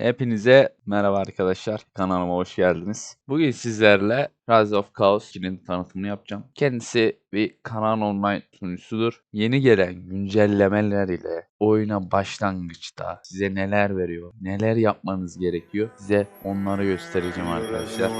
Hepinize merhaba arkadaşlar. Kanalıma hoş geldiniz. Bugün sizlerle Rise of Chaos 2'nin tanıtımını yapacağım. Kendisi bir kanal online sunucusudur. Yeni gelen güncellemeler ile oyuna başlangıçta size neler veriyor, neler yapmanız gerekiyor size onları göstereceğim arkadaşlar.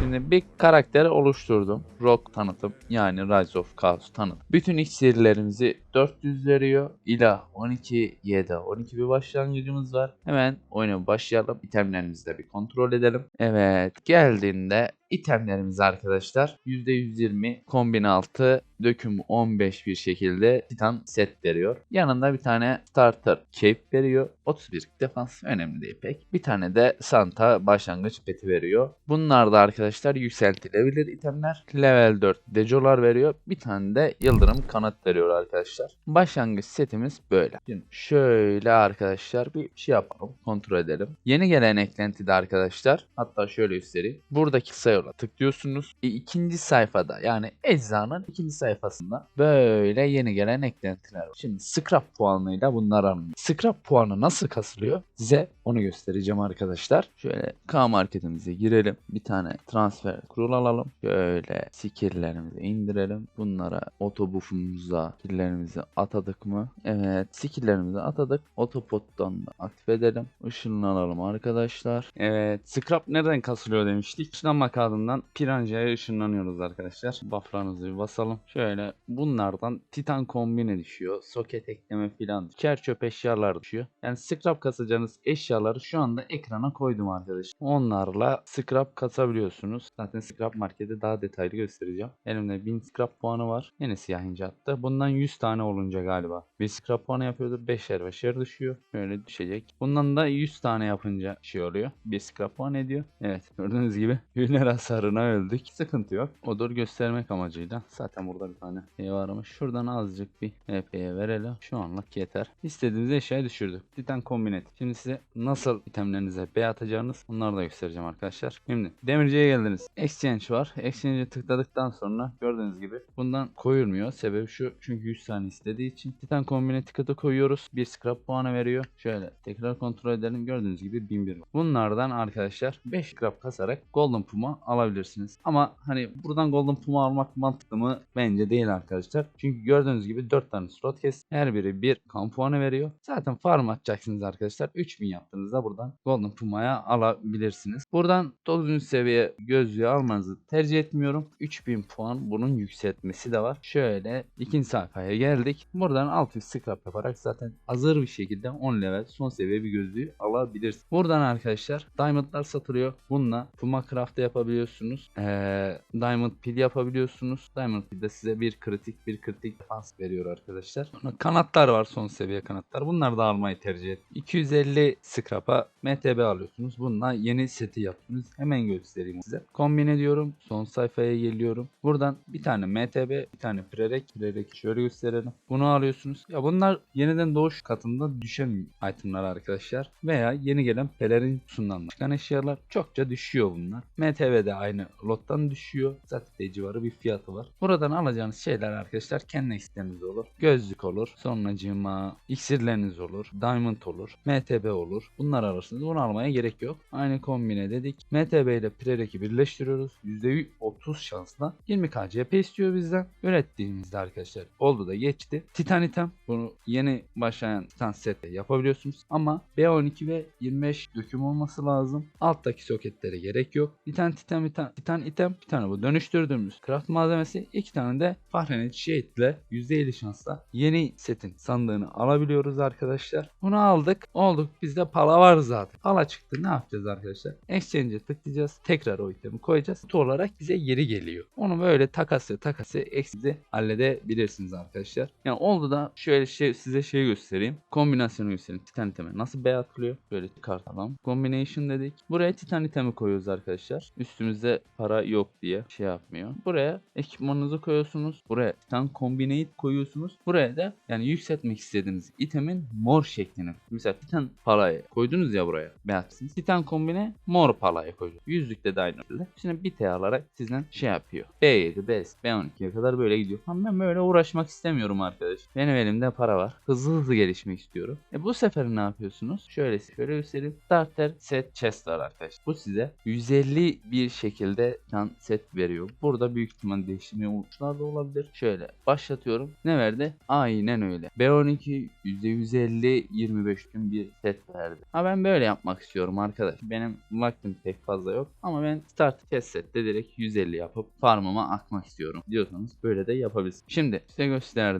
Şimdi bir karakter oluşturdum. Rock tanıtım yani Rise of Chaos tanıtım. Bütün iksirlerimizi 400 veriyor. İla 12 7 12 bir başlangıcımız var. Hemen oyuna başlayalım. İtemlerimizi de bir kontrol edelim. Evet geldiğinde itemlerimiz arkadaşlar %120 kombin altı döküm 15 bir şekilde titan set veriyor. Yanında bir tane starter cape veriyor. 31 defans önemli değil pek. Bir tane de Santa başlangıç peti veriyor. Bunlar da arkadaşlar yükseltilebilir itemler. Level 4 decolar veriyor. Bir tane de yıldırım kanat veriyor arkadaşlar. Başlangıç setimiz böyle. Şimdi şöyle arkadaşlar bir şey yapalım. Kontrol edelim. Yeni gelen eklentide arkadaşlar hatta şöyle göstereyim. Buradaki kısa yola tıklıyorsunuz. E, ikinci sayfada yani eczanın ikinci sayfasında böyle yeni gelen eklentiler var. Şimdi scrap puanıyla bunlar alınıyor. Scrap puanı nasıl kasılıyor? Size onu göstereceğim arkadaşlar. Şöyle K marketimize girelim. Bir tane transfer kurul alalım. Şöyle skill'lerimizi indirelim. Bunlara otobufumuza skill'lerimizi atadık mı? Evet skill'lerimizi atadık. Otopot'tan da aktif edelim. Işınlanalım arkadaşlar. Evet scrap nereden kasılıyor demiştik. Işınlanma kağıdından Piranja'ya ışınlanıyoruz arkadaşlar. Bufflarınızı bir basalım. Şöyle bunlardan Titan kombine düşüyor. Soket ekleme filan. Çer çöp eşyalar düşüyor. Yani scrap kasacağınız eşyaları şu anda ekrana koydum arkadaşlar. Onlarla scrap kasabiliyorsunuz. Zaten scrap markette daha detaylı göstereceğim. Elimde 1000 scrap puanı var. Yine siyah ince attı. Bundan 100 tane olunca galiba. Bir scrap puanı yapıyordu. 5'er 5'er düşüyor. Böyle düşecek. Bundan da 100 tane yapınca şey oluyor. Bir scrap puan ediyor. Evet gördüğünüz gibi hüner hasarına öldük. Sıkıntı yok. Odur göstermek amacıyla. Zaten burada bir tane şey var ama şuradan azıcık bir HP'ye verelim. Şu anlık yeter. İstediğiniz eşyayı düşürdük. Titan kombinet. Şimdi size nasıl itemlerinize B atacağınız onları da göstereceğim arkadaşlar. Şimdi demirciye geldiniz. Exchange var. Exchange'e tıkladıktan sonra gördüğünüz gibi bundan koyulmuyor. Sebebi şu çünkü 100 tane istediği için. Titan kombine koyuyoruz. Bir scrap puanı veriyor. Şöyle tekrar kontrol edelim. Gördüğünüz gibi 1001. Bunlardan arkadaşlar 5 scrap kasarak Golden Puma alabilirsiniz. Ama hani buradan Golden Puma almak mantıklı mı? Bence değil arkadaşlar. Çünkü gördüğünüz gibi 4 tane slot kes. Her biri bir kan puanı veriyor. Zaten farm atacaksınız arkadaşlar. 3000 yaptığınızda buradan Golden Puma'ya alabilirsiniz. Buradan 9. seviye gözlüğü almanızı tercih etmiyorum. 3000 puan bunun yükseltmesi de var. Şöyle ikinci sayfaya geldik. Buradan 600 scrap yaparak zaten hazır bir şekilde 10 level son seviye bir gözlüğü alabilirsiniz. Buradan arkadaşlar diamondlar satılıyor. Bununla Puma craft yapabiliyorsunuz. Ee, diamond pil yapabiliyorsunuz. Diamond pil de size bir kritik bir kritik defans veriyor arkadaşlar. Sonra kanatlar var son seviye kanatlar. Bunları da almayı tercih et. 250 scrap'a MTB alıyorsunuz. Bununla yeni seti yapıyorsunuz. Hemen göstereyim size. Kombin ediyorum. Son sayfaya geliyorum. Buradan bir tane MTB, bir tane Prerek. Prerek şöyle gösterelim. Bunu alıyorsunuz. Ya bunlar yeniden doğuş katında düşen itemlar arkadaşlar. Veya yeni gelen pelerin kutusundan çıkan eşyalar. Çokça düşüyor bunlar. MTB de aynı lottan düşüyor. Zaten civarı bir fiyatı var. Buradan alacağınız şeyler arkadaşlar kendi isteğiniz olur. Gözlük olur. Sonracığıma iksirleriniz olur. Diamond olur. MTB olur. Bunlar alırsınız. Bunu almaya gerek yok. Aynı kombine dedik. MTB ile Prerek'i birleştiriyoruz. %30 şansla 20 KCP istiyor bizden. Ürettiğimizde arkadaşlar oldu da geçti. Titan item. Bunu yeni başlayan Titan sette yapabiliyorsunuz. Ama B12 ve 25 döküm olması lazım. Alttaki soketlere gerek yok. Bir tane Titan, Titan, Titan item. Bir tane bu dönüştürdüğümüz craft malzemesi. iki tane de Fahrenheit Shade ile %50 şansla yeni setin sandığını alabiliyoruz arkadaşlar. Bunu aldık. Olduk. Bizde pala var zaten. Pala çıktı. Ne yapacağız arkadaşlar? Exchange'e tıklayacağız. Tekrar o itemi koyacağız. Kutu olarak bize geri geliyor. Onu böyle takası takası eksizi halledebilirsiniz arkadaşlar. Arkadaşlar. Yani oldu da şöyle şey size şey göstereyim. Kombinasyonu göstereyim. Titan itemi nasıl B atılıyor? Böyle çıkartalım. Combination dedik. Buraya Titan itemi koyuyoruz arkadaşlar. Üstümüzde para yok diye şey yapmıyor. Buraya ekipmanınızı koyuyorsunuz. Buraya Titan Combinate koyuyorsunuz. Buraya da yani yükseltmek istediğiniz itemin mor şeklini. Mesela Titan palayı koydunuz ya buraya. Beyatsınız. Titan kombine mor palayı koyuyoruz. Yüzlükte de aynı şekilde. Şimdi bir T alarak sizden şey yapıyor. B7, B8, B12'ye kadar böyle gidiyor. Ama ben böyle uğraşmak istemiyorum arkadaş. Benim elimde para var. Hızlı hızlı gelişmek istiyorum. E bu sefer ne yapıyorsunuz? Şöyle şöyle göstereyim. Starter set chest var arkadaş. Bu size 150 bir şekilde can set veriyor. Burada büyük ihtimal değiştirmeye uçlar da olabilir. Şöyle başlatıyorum. Ne verdi? Aynen öyle. B12 %150 25 gün bir set verdi. Ha ben böyle yapmak istiyorum arkadaş. Benim vaktim pek fazla yok. Ama ben start test sette direkt 150 yapıp farmıma akmak istiyorum. Diyorsanız böyle de yapabilirsiniz. Şimdi size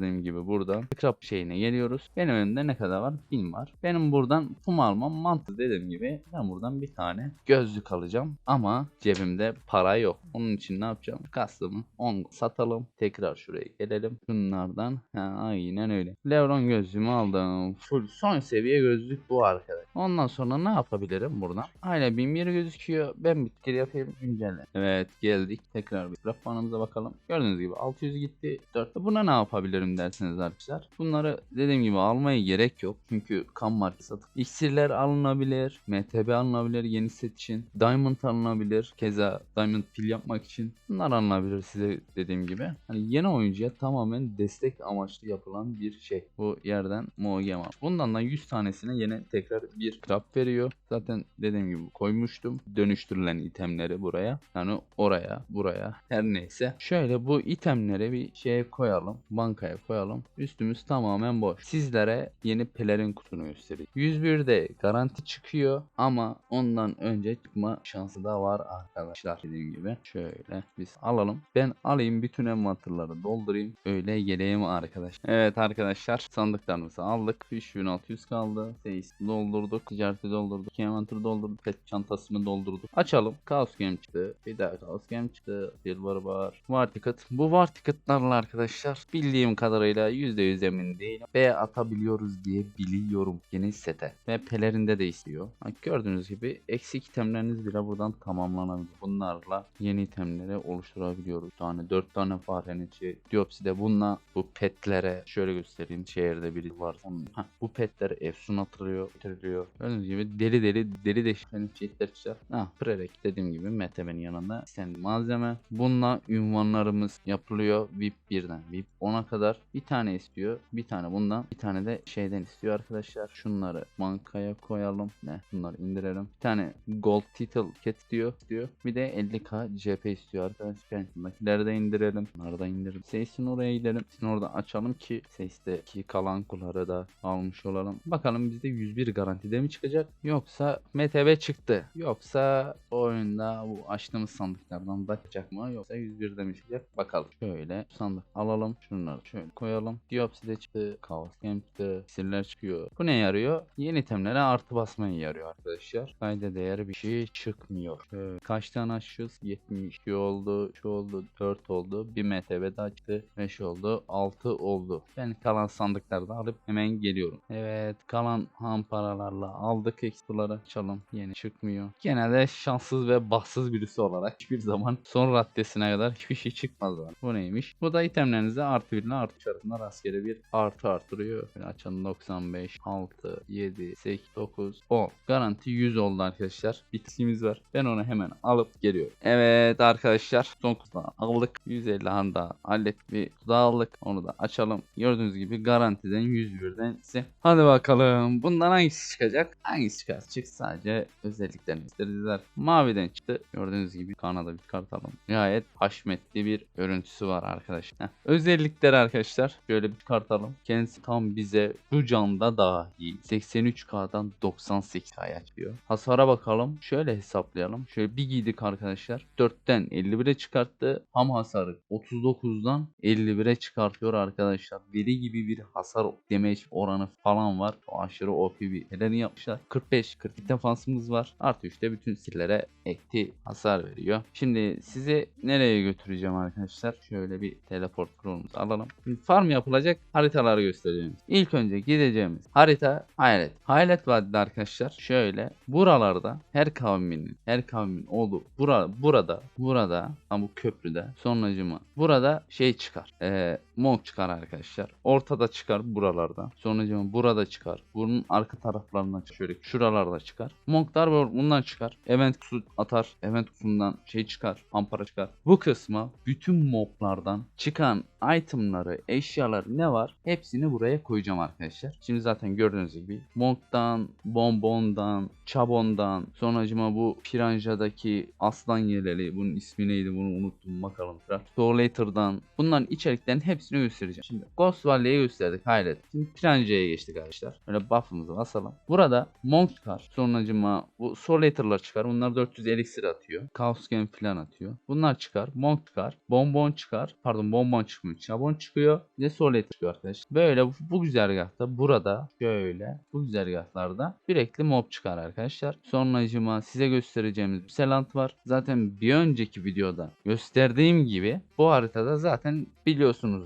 gösterdiğim gibi burada scrap şeyine geliyoruz. Benim önümde ne kadar var? 1000 var. Benim buradan kum almam mantıklı dediğim gibi ben buradan bir tane gözlük alacağım. Ama cebimde para yok. Onun için ne yapacağım? Kastımı 10 satalım. Tekrar şuraya gelelim. Şunlardan. Ha, aynen öyle. Levron gözlüğümü aldım. Full son seviye gözlük bu arkadaş. Ondan sonra ne yapabilirim buradan? Hala 1001 gözüküyor. Ben bitir yapayım. Güncelle. Evet geldik. Tekrar bir rafanımıza bakalım. Gördüğünüz gibi 600 gitti. 4. Buna ne yapabilirim dersiniz arkadaşlar. Bunları dediğim gibi almaya gerek yok. Çünkü kan markası satın. İksirler alınabilir. MTB alınabilir yeni set için. Diamond alınabilir. Keza Diamond pil yapmak için. Bunlar alınabilir size dediğim gibi. Hani yeni oyuncuya tamamen destek amaçlı yapılan bir şey. Bu yerden Moogem al. Bundan da 100 tanesine yine tekrar bir krap veriyor. Zaten dediğim gibi koymuştum. Dönüştürülen itemleri buraya. Yani oraya, buraya her neyse. Şöyle bu itemleri bir şeye koyalım. Bankaya koyalım. Üstümüz tamamen boş. Sizlere yeni pelerin kutunu göstereyim. 101'de garanti çıkıyor ama ondan önce çıkma şansı da var arkadaşlar. Dediğim gibi şöyle biz alalım. Ben alayım bütün envanterları doldurayım. Öyle geleyim arkadaş. Evet arkadaşlar sandıklarımızı aldık. 3600 kaldı. Seis doldurduk. Ticareti doldurduk. Envanteri doldurduk. Pet çantasını doldurduk. Açalım. Chaos Game çıktı. Bir daha Chaos Game çıktı. Silver var. War Ticket. Bu War Ticket'larla arkadaşlar bildiğim kadarıyla %100 emin değilim. B atabiliyoruz diye biliyorum yeni sete. Ve pelerinde de istiyor. Gördüğünüz gibi eksik itemleriniz bile buradan tamamlanabilir. Bunlarla yeni itemleri oluşturabiliyoruz. Tane 4 tane farenin içi. Diopside bununla bu petlere şöyle göstereyim. Şehirde biri var. Onun, ha, bu petler efsun atılıyor, getiriliyor. Gördüğünüz gibi deli deli deli deşiklerin çeşitler çıkar. Ha, Prerek dediğim gibi MTB'nin yanında istendiği malzeme. Bununla ünvanlarımız yapılıyor. VIP 1'den VIP 10'a kadar bir tane istiyor. Bir tane bundan bir tane de şeyden istiyor arkadaşlar. Şunları bankaya koyalım. Ne? Bunları indirelim. Bir tane gold title ket diyor. diyor. Bir de 50k CP istiyor arkadaşlar. Pension'dakileri de indirelim. Bunları da indirelim. Seysin oraya gidelim. Şimdi orada açalım ki Seyis'teki kalan kuları da almış olalım. Bakalım bizde 101 garantide mi çıkacak? Yoksa MTB çıktı. Yoksa oyunda bu açtığımız sandıklardan bakacak mı? Yoksa 101'de mi? Bakalım. Şöyle sandık alalım. Şunları şöyle koyalım. Diopside çıktı. Chaos Game çıktı. Siller çıkıyor. Bu ne yarıyor? Yeni itemlere artı basmaya yarıyor arkadaşlar. Kayda değer bir şey çıkmıyor. Şöyle. Kaç tane açıyoruz? 72 oldu. Şu oldu. 4 oldu. Bir MTB daha çıktı. 5 oldu. 6 oldu. Ben kalan sandıkları da alıp hemen geliyorum. Evet. Kalan ham paralarla aldık ekstraları. Açalım. Yeni çıkmıyor. Genelde şanssız ve bahtsız birisi olarak hiçbir zaman son raddesine kadar hiçbir şey çıkmaz var. Bu neymiş? Bu da itemlerinize artı 1 ile artı 3 arasında bir artı artırıyor. Böyle açalım 95, 6, 7, 8, 9, 10. Garanti 100 oldu arkadaşlar. Bitkimiz var. Ben onu hemen alıp geliyorum. Evet arkadaşlar son kutudan aldık. 150 handa hallet bir kutu aldık. Onu da açalım. Gördüğünüz gibi garantiden 101'den ise. Hadi bakalım. Bundan hangisi çıkacak? Hangisi çıkar? Çık sadece özelliklerini göstereceğiz. Maviden çıktı. Gördüğünüz gibi Kanada bir çıkartalım. Gayet haşmetli bir görüntüsü var arkadaşlar. Heh. Özellikleri arkadaşlar. Şöyle bir çıkartalım. Kendisi tam bize bu canda dahil 83K'dan 98K'ya çıkıyor. Hasara bakalım. Şöyle hesaplayalım. Şöyle bir giydik arkadaşlar. 4'ten 51'e çıkarttı. Ham hasarı 39'dan 51'e çıkartıyor arkadaşlar. Deli gibi bir hasar damage oranı falan var. O aşırı OP bir neleri yapmışlar. 45 40 defansımız var. Artı 3'te bütün sillere ekti hasar veriyor. Şimdi sizi nereye götüreceğim arkadaşlar? Şöyle bir teleport kurulumuzu alalım. Farm yapılacak haritaları göstereceğim. İlk önce gideceğimiz harita Hayalet. Hayalet Vadide arkadaşlar şöyle buralarda her kavminin her kavmin olduğu bura, burada burada ha bu köprüde sonracıma burada şey çıkar. Ee, Monk çıkar arkadaşlar. Ortada çıkar buralarda. Sonracıma burada çıkar. Bunun arka taraflarından çıkar. Şöyle şuralarda çıkar. Monklar bu- bundan çıkar. Event kutusu atar. Event kutusundan şey çıkar. Ampara çıkar. Bu kısma bütün moblardan çıkan itemları, eşyaları ne var? Hepsini buraya koyacağım arkadaşlar. Şimdi zaten gördüğünüz gibi Monk'tan, Bonbon'dan, Chabon'dan, sonracıma bu Piranja'daki aslan yeleli, bunun ismi neydi bunu unuttum bakalım. Soulator'dan bunların içeriklerin hepsini göstereceğim. Şimdi Ghost Valley'e gösterdik hayret. Şimdi Piranja'ya geçtik arkadaşlar. Böyle buff'ımızı basalım. Burada Monk çıkar. Sonracıma bu Soulator'lar çıkar. Bunlar 400 elixir atıyor. Chaos Gem falan atıyor. Bunlar çıkar. Monk çıkar. Bonbon çıkar. Pardon bonbon çıkmıyor. Chabon çıkıyor. Bir de Soulator çıkıyor arkadaşlar. Böyle bu, bu güzergahta burada şöyle bu güzergahlarda sürekli mob çıkar arkadaşlar. Sonracıma size göstereceğimiz bir selant var. Zaten bir önceki videoda gösterdiğim gibi bu haritada zaten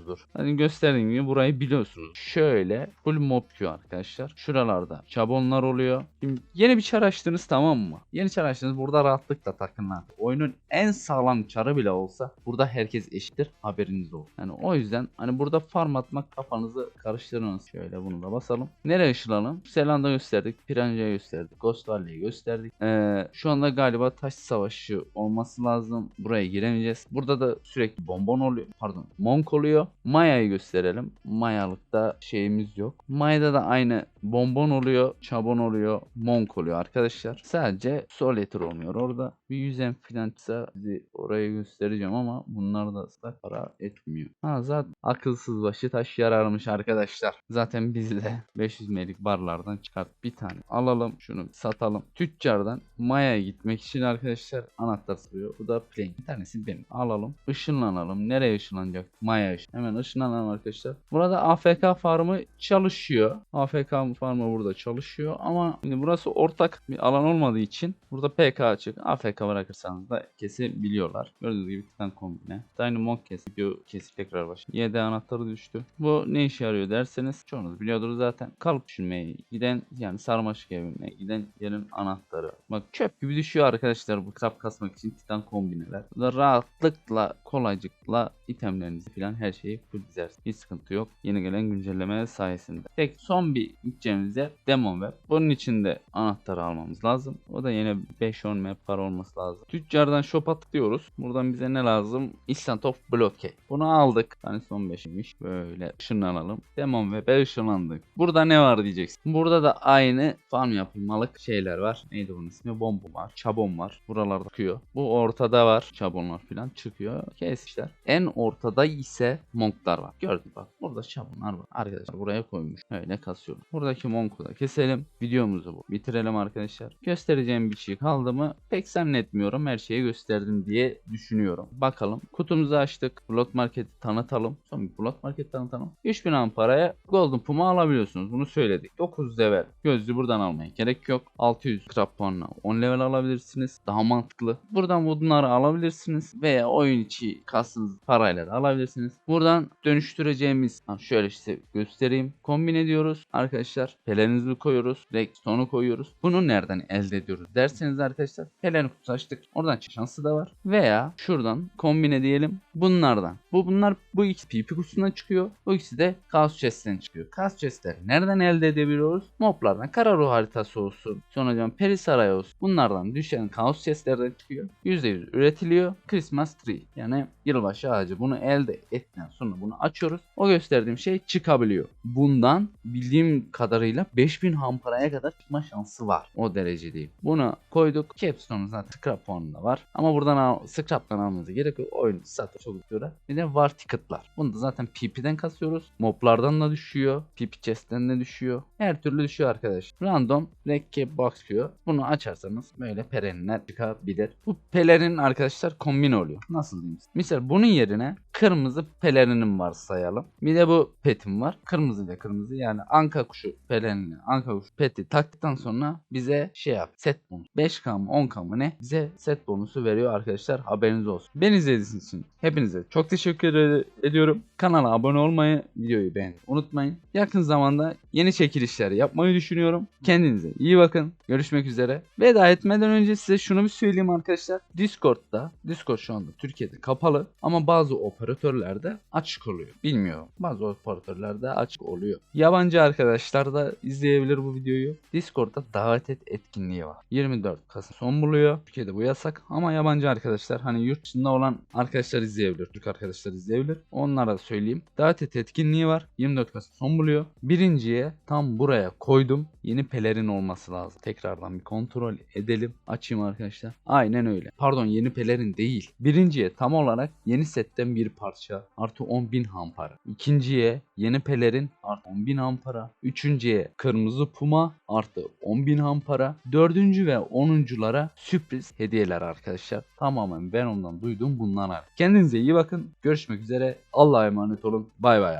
biliyorsunuzdur. Hani gösterdiğim gibi burayı biliyorsunuz. Şöyle full mob queue arkadaşlar. Şuralarda çabonlar oluyor. Şimdi yeni bir çar açtınız tamam mı? Yeni çar açtınız burada rahatlıkla takın. Oyunun en sağlam çarı bile olsa burada herkes eşittir haberiniz olsun. Yani o yüzden hani burada farm atmak kafanızı karıştırınız. Şöyle bunu da basalım. Nereye ışılalım? Seland'a gösterdik. Piranja'ya gösterdik. Ghost Valley'i gösterdik. Ee, şu anda galiba taş savaşı olması lazım. Buraya giremeyeceğiz. Burada da sürekli bonbon oluyor. Pardon. Monk oluyor. Maya'yı gösterelim. Mayalıkta şeyimiz yok. Maya'da da aynı bonbon oluyor. Çabon oluyor. Monk oluyor arkadaşlar. Sadece Soletter olmuyor orada. Bir yüzen filan ise sizi oraya göstereceğim ama bunlar da ıslak para etmiyor. Ha zaten akılsız başı taş yararmış arkadaşlar. Zaten biz de 500 melik barlardan çıkart bir tane alalım şunu satalım. Tüccardan Maya'ya gitmek için arkadaşlar anahtar soruyor. Bu da plane. Bir tanesi benim. Alalım. Işınlanalım. Nereye ışınlanacak? Maya ışın. Hemen ışınlanalım arkadaşlar. Burada AFK farmı çalışıyor. AFK farmı burada çalışıyor ama şimdi burası ortak bir alan olmadığı için burada PK açık. AFK bırakırsanız da kesebiliyorlar. Gördüğünüz gibi titan kombine. Dynamon kesip video kesip tekrar başlıyor. 7 anahtarı düştü. Bu ne işe yarıyor derseniz çoğunuz biliyordur zaten. Kalıp düşünmeye giden yani sarmaşık evine giden yerin anahtarı. Bak çöp gibi düşüyor arkadaşlar bu kitap kasmak için titan kombineler. Burada rahatlıkla kolaycıkla itemlerinizi falan her şeyi full dizersiniz. Hiç sıkıntı yok. Yeni gelen güncelleme sayesinde. Tek son bir gideceğimiz yer Demon Web. Bunun için de anahtarı almamız lazım. O da yine 5-10 map para olması lazım. Tüccardan shop'a tıklıyoruz. Buradan bize ne lazım? Instant of Blockade. Bunu aldık. Yani son 5'iymiş. Böyle ışınlanalım. Demon Web'e ışınlandık. Burada ne var diyeceksin. Burada da aynı farm yapılmalık şeyler var. Neydi bunun ismi? Bomba var. Çabon var. Buralarda çıkıyor. Bu ortada var. Çabonlar falan çıkıyor. Kesmişler. En ortada ise monklar var. Gördün bak. Burada çabonlar var. Arkadaşlar buraya koymuş. Öyle kasıyorum. Buradaki monku da keselim. Videomuzu bu. Bitirelim arkadaşlar. Göstereceğim bir şey kaldı mı? Pek zannetmiyorum. Her şeyi gösterdim diye düşünüyorum. Bakalım. Kutumuzu açtık. Block Market'i tanıtalım. Son bir Block Market tanıtalım. 3000 amparaya Golden Puma alabiliyorsunuz. Bunu söyledik. 9 level. Gözlüğü buradan almaya gerek yok. 600 scrap puanla 10 level alabilirsiniz. Daha mantıklı. Buradan bunları alabilirsiniz. Veya oyun içi kastınız parayla da alabilirsiniz. Buradan dönüştüreceğimiz şöyle size göstereyim. Kombin ediyoruz. Arkadaşlar pelerinizi koyuyoruz. Redstone'u koyuyoruz. Bunu nereden elde ediyoruz derseniz arkadaşlar pelerin kutusu. Oradan şansı da var. Veya şuradan kombine diyelim. Bunlardan. Bu bunlar bu ikisi PP kutusundan çıkıyor. Bu ikisi de Chaos Chest'ten çıkıyor. Chaos Chest'leri nereden elde edebiliyoruz? Moblardan. Kara ruh haritası olsun. Sonra Peri Sarayı olsun. Bunlardan düşen Chaos Chest'lerden çıkıyor. %100 üretiliyor. Christmas Tree. Yani yılbaşı ağacı. Bunu elde ettikten sonra bunu açıyoruz. O gösterdiğim şey çıkabiliyor. Bundan bildiğim kadarıyla 5000 hamparaya kadar çıkma şansı var. O derece değil. Bunu koyduk. Capstone zaten scrap puanında var. Ama buradan al, scrap'tan almanıza gerek. Oyun zaten çok uçuyor. Bir de var ticket'lar. Bunu da zaten PP'den kasıyoruz. Moblardan da düşüyor. PP chest'ten de düşüyor. Her türlü düşüyor arkadaş. Random Recce Box diyor. Bunu açarsanız böyle perenler çıkabilir. Bu pelerin arkadaşlar kombin oluyor. Nasıl diyeyim? Misal bunun yerine kırmızı pelerinim var sayalım. Bir de bu petim var. Kırmızı ile kırmızı yani anka kuşu pelerini, anka kuşu peti taktıktan sonra bize şey yap. Set bonus. 5k mı 10k mı ne? Bize set bonusu veriyor arkadaşlar. Haberiniz olsun. Beni izlediğiniz için hepinize çok teşekkür ed- ediyorum. Kanala abone olmayı, videoyu beğenmeyi unutmayın. Yakın zamanda yeni çekilişler yapmayı düşünüyorum. Kendinize iyi bakın. Görüşmek üzere. Veda etmeden önce size şunu bir söyleyeyim arkadaşlar. Discord'da, Discord şu anda Türkiye'de kapalı ama bazı operatörlerde açık oluyor. Bilmiyorum. Bazı operatörlerde açık oluyor. Yabancı arkadaşlar da izleyebilir bu videoyu. Discord'da davet et etkinliği var. 24 Kasım son buluyor. Türkiye'de bu yasak ama yabancı arkadaşlar hani yurt dışında olan arkadaşlar izleyebilir. Türk arkadaşlar izleyebilir. Onlara söyleyeyim. Davet et etkinliği var. 24 Kasım son buluyor. Birinciye tam buraya koydum. Yeni pelerin olması lazım. Tekrardan bir kontrol edelim. Açayım arkadaşlar. Aynen öyle. Pardon yeni pelerin değil. Birinciye tam olarak yeni setten bir parça artı 10.000 ham para. İkinciye yeni pelerin artı 10.000 ham para. Üçüncüye kırmızı puma artı 10.000 ham para. Dördüncü ve onunculara sürpriz hediyeler arkadaşlar. Tamamen ben ondan duydum bundan. Kendinize iyi bakın. Görüşmek üzere. Allah'a emanet olun. Bay bay.